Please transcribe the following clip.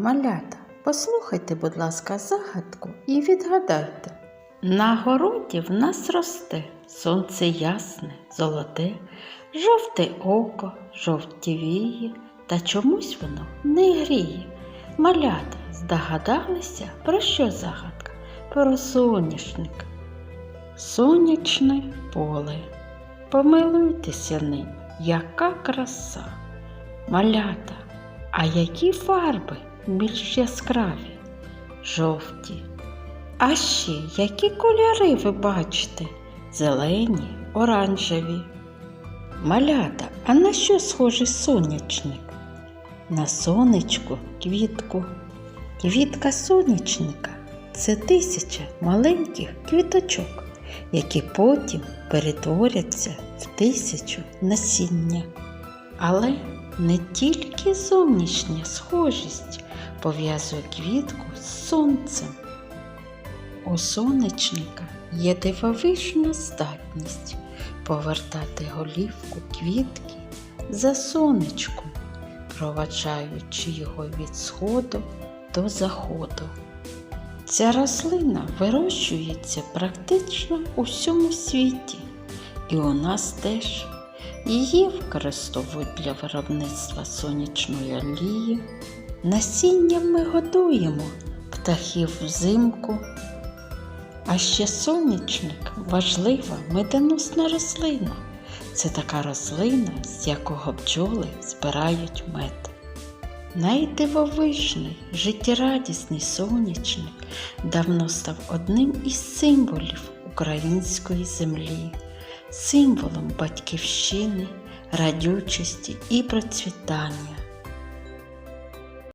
Малята, послухайте, будь ласка, загадку і відгадайте. На городі в нас росте сонце ясне, золоте, жовте око, жовтівіє, та чомусь воно не гріє. Малята здогадалися, про що загадка? Про соняшник. Сонячне поле. Помилуйтеся ним, яка краса. Малята, а які фарби більш яскраві? Жовті. А ще які кольори ви бачите? Зелені, оранжеві. Малята, а на що схожий сонячник? На сонечку квітку. Квітка сонячника це тисяча маленьких квіточок, які потім перетворяться в тисячу насіння. Але не тільки зовнішня схожість пов'язує квітку з сонцем. У сонячника є дивовижна здатність повертати голівку квітки за сонечком, проваджаючи його від сходу до заходу. Ця рослина вирощується практично у всьому світі, і у нас теж. Її використовують для виробництва сонячної олії. Насінням ми годуємо птахів взимку. А ще сонячник важлива медоносна рослина. Це така рослина, з якого бджоли збирають мед. Найдивовижний, життєрадісний сонячник давно став одним із символів української землі, символом батьківщини, радючості і процвітання.